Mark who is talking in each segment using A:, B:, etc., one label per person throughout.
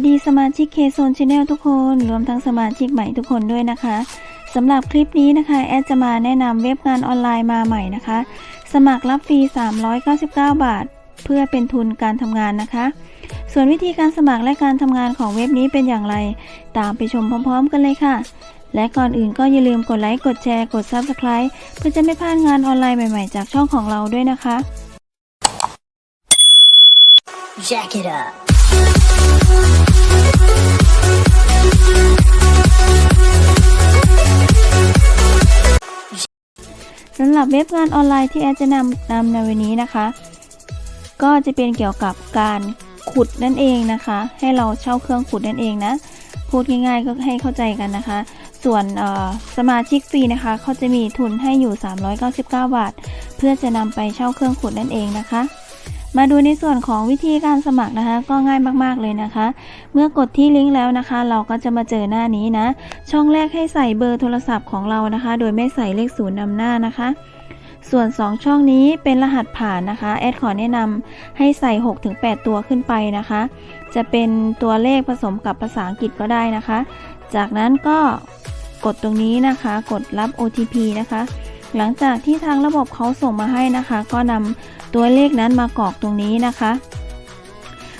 A: วัสดีสมาชิกเคโซนชาแนลทุกคน รวมทั้งสมาชิกใหม่ทุกคนด้วยนะคะสำหรับคลิปนี้นะคะ แอดจะมาแนะนำเว็บงานออนไลน์มาใหม่นะคะ สมัครรับฟรี 399 บาท เพื่อเป็นทุนการทำงานนะคะ ส่วนวิธีการสมัครและการทำงานของเว็บนี้เป็นอย่างไร ตามไปชมพร้อม ๆ กันเลยค่ะ และก่อนอื่นก็อย่าลืมกดไลค์ กดแชร์ กด Subscribe เพื่อจะไม่พลาดงานออนไลน์ใหม่ๆ จากช่องของเราด้วยนะคะ
B: Jack it up.
A: สำหรับเว็บงานออนไลน์ที่แอดจะนำนำในวันนี้นะคะ ก็จะเป็นเกี่ยวกับการขุดนั่นเองนะคะ ให้เราเช่าเครื่องขุดนั่นเองนะ พูดง่ายๆก็ให้เข้าใจกันนะคะ ส่วนสมาชิกฟรีนะคะเขาจะมีทุนให้อยู่ 399 บาท เพื่อจะนำไปเช่าเครื่องขุดนั่นเองนะคะ มาดูในส่วนของวิธีการสมัครนะคะ ก็ง่ายมากๆเลยนะคะ เมื่อกดที่ลิงก์แล้วนะคะ เราก็จะมาเจอหน้านี้นะ ช่องแรกให้ใส่เบอร์โทรศัพท์ของเรานะคะ โดยไม่ใส่เลขศูนย์นำหน้านะคะส่วน 2 ช่องนี้เป็นรหัสผ่านนะคะ แอดขอแนะนำให้ใส่ 6-8 ตัวขึ้นไปนะคะ จะเป็นตัวเลขผสมกับภาษาอังกฤษก็ได้นะคะ จากนั้นก็กดตรงนี้นะคะ กดรับ OTP นะคะ หลังจากที่ทางระบบเขาส่งมาให้นะคะ ก็นำตัวเลขนั้นมากรอกตรงนี้นะคะ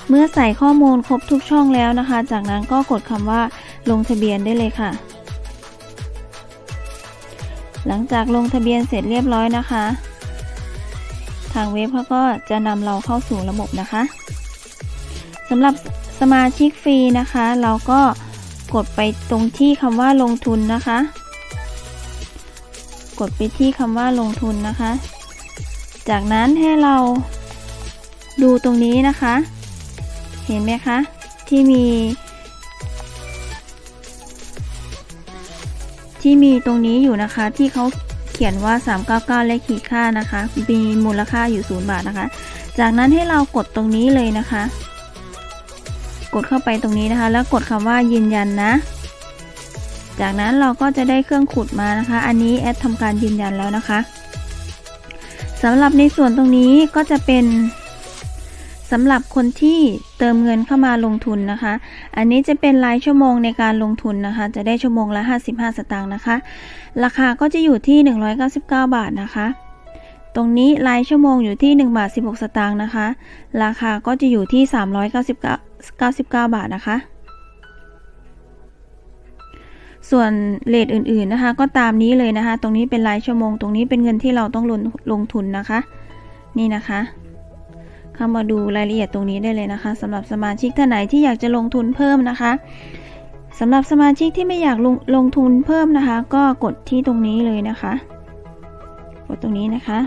A: เมื่อใส่ข้อมูลครบทุกช่องแล้วนะคะ จากนั้นก็กดคำว่าลงทะเบียนได้เลยค่ะ หลังจากลงทะเบียนเสร็จเรียบร้อยนะคะ ทางเว็บเขาก็จะนำเราเข้าสู่ระบบนะคะสำหรับสมาชิกฟรีนะคะ เราก็กดไปตรงที่คำว่าลงทุนนะคะ กดไปที่คำว่าลงทุนนะคะ จากนั้นให้เราดูตรงนี้นะคะ เห็นไหมคะ ที่มี ที่มีตรงนี้อยู่นะคะที่เขาเขียนว่า 399 เลขขีดค่านะคะ มีมูลค่าอยู่ 0 บาทนะคะ จากนั้นให้เรากดตรงนี้เลยนะคะ กดเข้าไปตรงนี้นะคะ แล้วกดคำว่ายืนยันนะ จากนั้นเราก็จะได้เครื่องขุดมานะคะ อันนี้แอดทำการยืนยันแล้วนะคะสำหรับในส่วนตรงนี้ก็จะเป็นสำหรับคนที่เติมเงินเข้ามาลงทุนนะคะ อันนี้จะเป็นรายชั่วโมงในการลงทุนนะคะ จะได้ชั่วโมงละ 55 สตางค์นะคะ ราคาก็จะอยู่ที่ 199 บาทนะคะ ตรงนี้รายชั่วโมงอยู่ที่1บาท16 สตางค์นะคะ ราคาก็จะอยู่ที่ 399 99 บาทนะคะ ส่วนเลทอื่นๆนะคะ ก็ตามนี้เลยนะคะ ตรงนี้เป็นรายชั่วโมง ตรงนี้เป็นเงินที่เราต้องลงลงทุนนะคะ นี่นะคะ เข้ามาดูรายละเอียดตรงนี้ได้เลยนะคะสำหรับสมาชิกท่านไหนที่อยากจะลงทุนเพิ่มนะคะสำหรับสมาชิกที่ไม่อยากลงลงทุนเพิ่มนะคะ ก็กดที่ตรงนี้เลยนะคะ กดตรงนี้นะคะ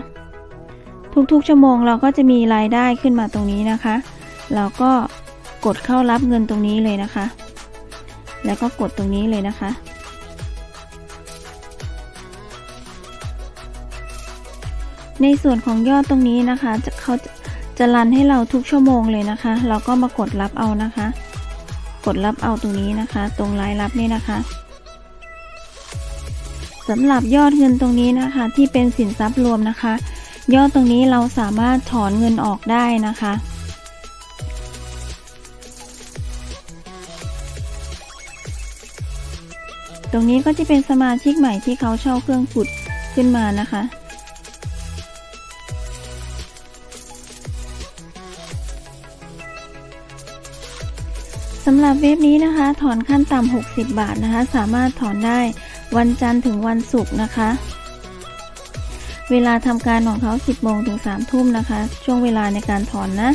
A: ทุกๆชั่วโมงเราก็จะมีรายได้ขึ้นมาตรงนี้นะคะ เราก็กดเข้ารับเงินตรงนี้เลยนะคะ แล้วก็กดตรงนี้เลยนะคะ ในส่วนของยอดตรงนี้นะคะจะเขาจะจะรันให้เราทุกชั่วโมงเลยนะคะ เราก็มากดรับเอานะคะ กดรับเอาตรงนี้นะคะ ตรงรายรับนี่นะคะสำหรับยอดเงินตรงนี้นะคะ ที่เป็นสินทรัพย์รวมนะคะ ยอดตรงนี้เราสามารถถอนเงินออกได้นะคะ ตรงนี้ก็จะเป็นสมาชิกใหม่ที่เขาเช่าเครื่องขุดขึ้นมานะคะ สำหรับเว็บนี้นะคะ ถอนขั้นต่ำ60 บาทนะคะ สามารถถอนได้วันจันทร์ถึงวันศุกร์นะคะ เวลาทำการของเขา 10โมงถึง3ทุ่มนะคะ ช่วงเวลาในการถอนนะ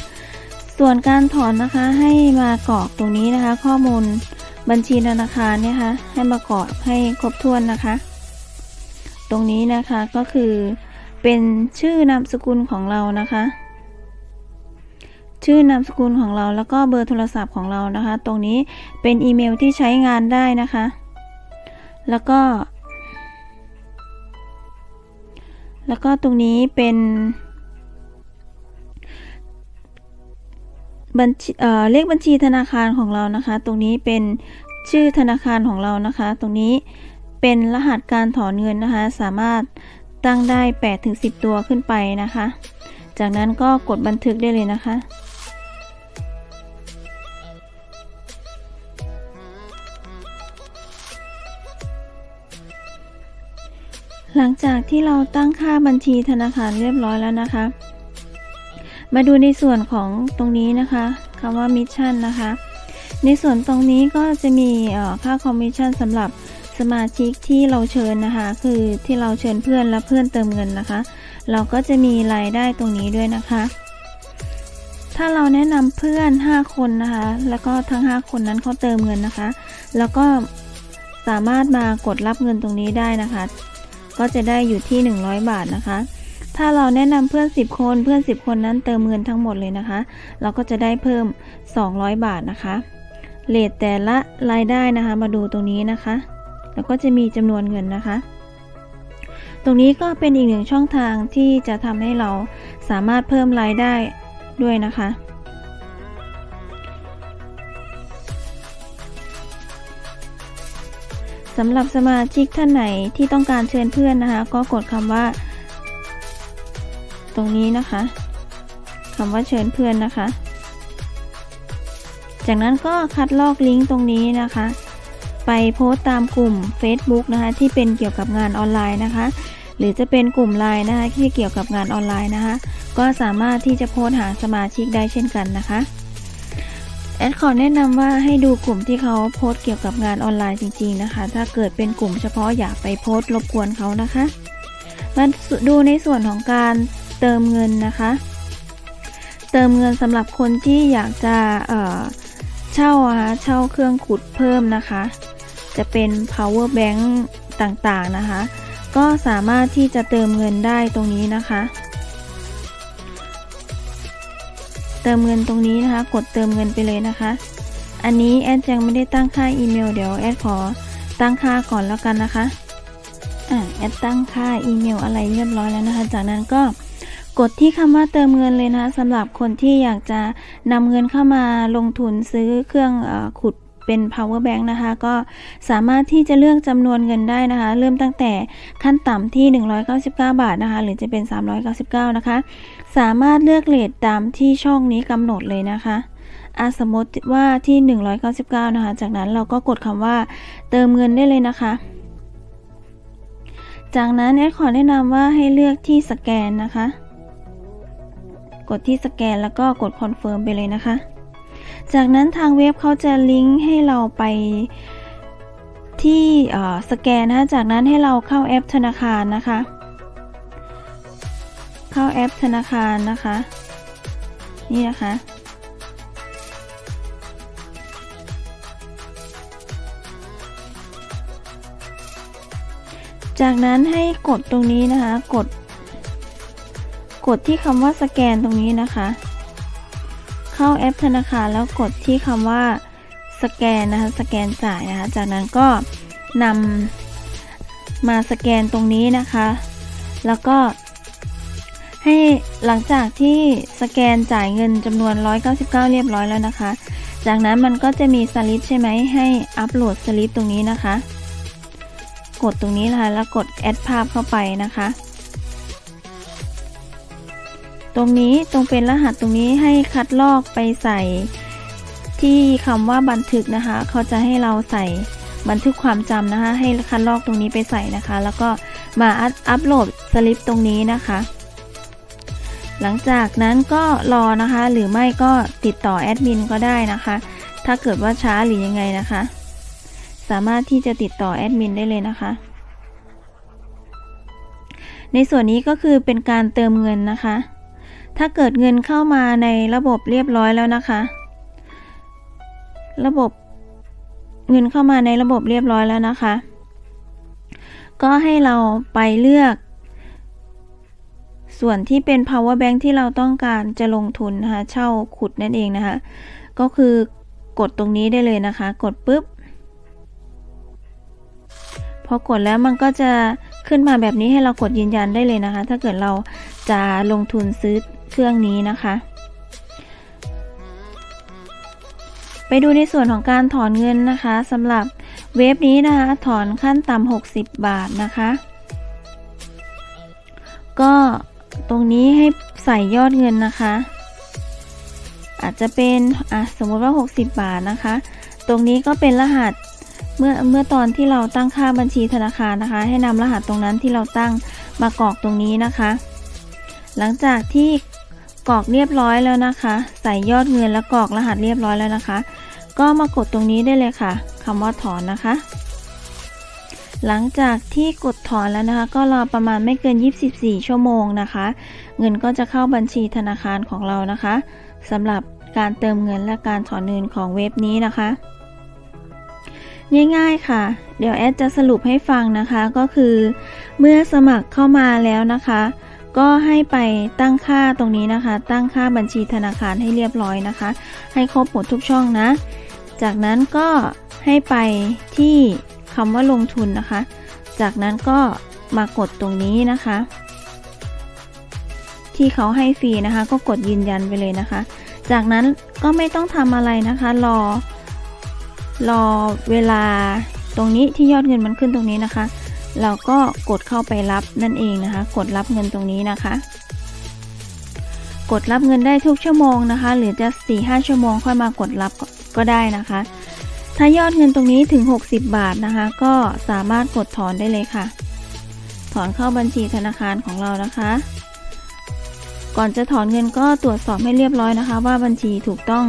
A: ส่วนการถอนนะคะให้มากรอกตรงนี้นะคะ ข้อมูลบัญชีธนาคารเนี่ยค่ะให้มากรอกให้ครบถ้วนนะคะ ตรงนี้นะคะก็คือเป็นชื่อนามสกุลของเรานะคะ ชื่อนามสกุลของเราแล้วก็เบอร์โทรศัพท์ของเรานะคะ ตรงนี้เป็นอีเมลที่ใช้งานได้นะคะ แล้วก็ แล้วก็ตรงนี้เป็นบัญชีเอ่อเลขบัญชีธนาคารของเรานะคะ ตรงนี้เป็นชื่อธนาคารของเรานะคะ ตรงนี้เป็นรหัสการถอนเงินนะคะ สามารถตั้งได้8ถึง10 ตัวขึ้นไปนะคะ จากนั้นก็กดบันทึกได้เลยนะคะ หลังจากที่เราตั้งค่าบัญชีธนาคารเรียบร้อยแล้วนะคะ มาดูในส่วนของตรงนี้นะคะคำว่ามิชชั่นนะคะ ในส่วนตรงนี้ก็จะมีค่าคอมมิชชั่นสำหรับสมาชิกที่เราเชิญนะคะ คือที่เราเชิญเพื่อนและเพื่อนเติมเงินนะคะ เราก็จะมีรายได้ตรงนี้ด้วยนะคะ ถ้าเราแนะนำเพื่อน 5 คนนะคะ แล้วก็ทั้ง 5 คนนั้นเขาเติมเงินนะคะ แล้วก็สามารถมากดรับเงินตรงนี้ได้นะคะ ก็จะได้อยู่ที่ 100 บาทนะคะ ถ้าเราแนะนำเพื่อน 10 คนเพื่อน 10 คนนั้นเติมเงินทั้งหมดเลยนะคะ เราก็จะได้เพิ่ม 200 บาทนะคะเลทแต่ละรายได้นะคะ มาดูตรงนี้นะคะ แล้วก็จะมีจำนวนเงินนะคะ ตรงนี้ก็เป็นอีกหนึ่งช่องทางที่จะทำให้เราสามารถเพิ่มรายได้ด้วยนะคะ สำหรับสมาชิกท่านไหนที่ต้องการเชิญเพื่อนนะคะ ก็กดคำว่า ตรงนี้นะคะคำว่าเชิญเพื่อนนะคะ จากนั้นก็คัดลอกลิงก์ตรงนี้นะคะ ไปโพสต์ตามกลุ่ม Facebook นะคะที่เป็นเกี่ยวกับงานออนไลน์นะคะ หรือจะเป็นกลุ่มไลน์นะคะที่เกี่ยวกับงานออนไลน์นะคะ ก็สามารถที่จะโพสต์หาสมาชิกได้เช่นกันนะคะ แอดขอแนะนำว่าให้ดูกลุ่มที่เขาโพสต์เกี่ยวกับงานออนไลน์จริงๆนะคะ ถ้าเกิดเป็นกลุ่มเฉพาะอย่าไปโพสต์รบกวนเขานะคะมาดูในส่วนของการเติมเงินนะคะ เติมเงินสำหรับคนที่อยากจะเเช่าะคะเช่าเครื่องขุดเพิ่มนะคะ จะเป็น power bank ต่างๆนะคะ ก็สามารถที่จะเติมเงินได้ตรงนี้นะคะ ติมเงินตรงนี้นะคะ กดเติมเงินไปเลยนะคะ อันนี้แอดยังไม่ได้ตั้งค่าอีเมลเดี๋ยวแอดขอตั้งค่าก่อนแล้วกันนะคะอะแอดตั้งค่าอีเมลอะไรเรียบร้อยแล้วนะคะ จากนั้นก็กดที่คำว่าเติมเงินเลยนะคะสำหรับคนที่อยากจะนำเงินเข้ามาลงทุนซื้อเครื่องอขุด เป็น power bank นะคะ ก็สามารถที่จะเลือกจำนวนเงินได้นะคะ เริ่มตั้งแต่ขั้นต่ำที่ 199 บาทนะคะ หรือจะเป็น 399 นะคะ สามารถเลือกเลทตามที่ช่องนี้กำหนดเลยนะคะอาสมมติว่าที่ 199 นะคะ จากนั้นเราก็กดคำว่าเติมเงินได้เลยนะคะ จากนั้นแอดขอแนะนำว่าให้เลือกที่สแกนนะคะ กดที่สแกนแล้วก็กดคอนเฟิร์มไปเลยนะคะ จากนั้นทางเว็บเขาจะลิงก์ให้เราไปที่สแกนนะคะจากนั้นให้เราเข้าแอปธนาคารนะคะ เข้าแอปธนาคารนะคะ นี่นะคะจากนั้นให้กดตรงนี้นะคะ กด กดที่คำว่าสแกนตรงนี้นะคะ เข้าแอปธนาคารแล้วกดที่คำว่าสแกนนะคะสแกนจ่ายนะคะ จากนั้นก็นำมาสแกนตรงนี้นะคะ แล้วก็ ให้หลังจากที่สแกนจ่ายเงินจำนวน 199 เรียบร้อยแล้วนะคะ จากนั้นมันก็จะมีสลิปใช่ไหมให้อัปโหลดสลิปตรงนี้นะคะ กดตรงนี้นะคะแล้วกดแอดภาพเข้าไปนะคะ ตรงนี้ตรงเป็นรหัสตรงนี้ให้คัดลอกไปใส่ ที่คำว่าบันทึกนะคะ เขาจะให้เราใส่บันทึกความจำนะคะ ให้คัดลอกตรงนี้ไปใส่นะคะ แล้วก็มาอัพอัปโหลดสลิปตรงนี้นะคะ หลังจากนั้นก็รอนะคะ หรือไม่ก็ติดต่อแอดมินก็ได้นะคะ ถ้าเกิดว่าช้าหรือยังไงนะคะ สามารถที่จะติดต่อแอดมินได้เลยนะคะ ในส่วนนี้ก็คือเป็นการเติมเงินนะคะ ถ้าเกิดเงินเข้ามาในระบบเรียบร้อยแล้วนะคะ ระบบเงินเข้ามาในระบบเรียบร้อยแล้วนะคะ ก็ให้เราไปเลือก ส่วนที่เป็น power bank ที่เราต้องการจะลงทุนนะคะ เช่าขุดนั่นเองนะคะ ก็คือกดตรงนี้ได้เลยนะคะ กดปุ๊บ พอกดแล้วมันก็จะขึ้นมาแบบนี้ให้เรากดยืนยันได้เลยนะคะ ถ้าเกิดเราจะลงทุนซื้อ เครื่องนี้นะคะ ไปดูในส่วนของการถอนเงินนะคะสำหรับเว็บนี้นะคะ ถอนขั้นต่ำ60 บาทนะคะ ก็ตรงนี้ให้ใส่ยอดเงินนะคะ อาจจะเป็นอะสมมติว่า 60 บาทนะคะ ตรงนี้ก็เป็นรหัสเมื่อเมื่อตอนที่เราตั้งค่าบัญชีธนาคารนะคะ ให้นำรหัสตรงนั้นที่เราตั้งมากรอกตรงนี้นะคะ หลังจากที่ กรอกเรียบร้อยแล้วนะคะ ใส่ยอดเงินแล้วกรอกรหัสเรียบร้อยแล้วนะคะ ก็มากดตรงนี้ได้เลยค่ะคำว่าถอนนะคะ หลังจากที่กดถอนแล้วนะคะ ก็รอประมาณไม่เกิน 24 ชั่วโมงนะคะ เงินก็จะเข้าบัญชีธนาคารของเรานะคะสำหรับการเติมเงินและการถอนเงินของเว็บนี้นะคะ ง่ายๆค่ะ เดี๋ยวแอดจะสรุปให้ฟังนะคะก็คือ เมื่อสมัครเข้ามาแล้วนะคะ ก็ให้ไปตั้งค่าตรงนี้นะคะ ตั้งค่าบัญชีธนาคารให้เรียบร้อยนะคะ ให้ครบหมดทุกช่องนะ จากนั้นก็ให้ไปที่คำว่าลงทุนนะคะ จากนั้นก็มากดตรงนี้นะคะ ที่เขาให้ฟรีนะคะ ก็กดยืนยันไปเลยนะคะ จากนั้นก็ไม่ต้องทำอะไรนะคะ รอรอเวลาตรงนี้ที่ยอดเงินมันขึ้นตรงนี้นะคะ เราก็กดเข้าไปรับนั่นเองนะคะ กดรับเงินตรงนี้นะคะ กดรับเงินได้ทุกชั่วโมงนะคะ หรือจะ4 5ชั่วโมงค่อยมากดรับก็ก็ได้นะคะ ถ้ายอดเงินตรงนี้ถึง 60 บาทนะคะ ก็สามารถกดถอนได้เลยค่ะ ถอนเข้าบัญชีธนาคารของเรานะคะ ก่อนจะถอนเงินก็ตรวจสอบให้เรียบร้อยนะคะ ว่าบัญชีถูกต้อง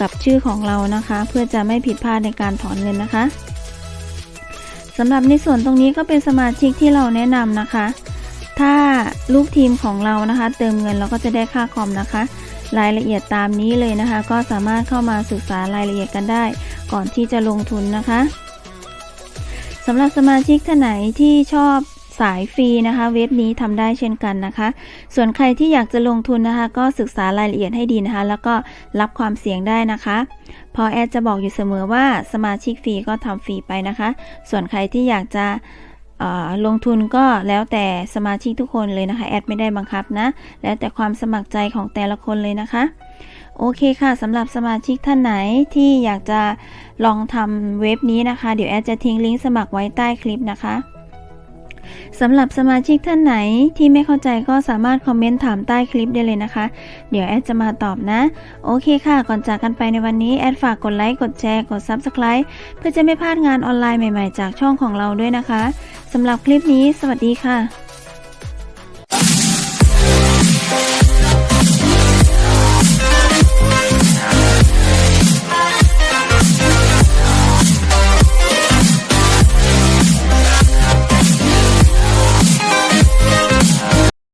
A: กับชื่อของเรานะคะ เพื่อจะไม่ผิดพลาดในการถอนเงินนะคะ สำหรับในส่วนตรงนี้ก็เป็นสมาชิกที่เราแนะนำนะคะ ถ้าลูกทีมของเรานะคะ เติมเงินเราก็จะได้ค่าคอมนะคะ รายละเอียดตามนี้เลยนะคะ ก็สามารถเข้ามาศึกษารายละเอียดกันได้ ก่อนที่จะลงทุนนะคะสำหรับสมาชิกท่านไหนที่ชอบสายฟรีนะคะ เว็บนี้ทำได้เช่นกันนะคะ ส่วนใครที่อยากจะลงทุนนะคะ ก็ศึกษารายละเอียดให้ดีนะคะ แล้วก็รับความเสี่ยงได้นะคะ พอแอดจะบอกอยู่เสมอว่าสมาชิกฟรีก็ทำฟรีไปนะคะ ส่วนใครที่อยากจะลงทุนก็แล้วแต่สมาชิกทุกคนเลยนะคะ แอดไม่ได้บังคับนะ แล้วแต่ความสมัครใจของแต่ละคนเลยนะคะ โอเคค่ะสำหรับสมาชิกท่านไหนที่อยากจะลองทำเว็บนี้นะคะ เดี๋ยวแอดจะทิ้งลิงก์สมัครไว้ใต้คลิปนะคะ สำหรับสมาชิกท่านไหนที่ไม่เข้าใจก็สามารถคอมเมนต์ถามใต้คลิปได้เลยนะคะ เดี๋ยวแอดจะมาตอบนะ โอเคค่ะ ก่อนจากกันไปในวันนี้แอดฝากกดไลค์ กดแชร์ กด Subscribe เพื่อจะไม่พลาดงานออนไลน์ใหม่ๆ จากช่องของเราด้วยนะคะสำหรับคลิปนี้ สวัสดีค่ะ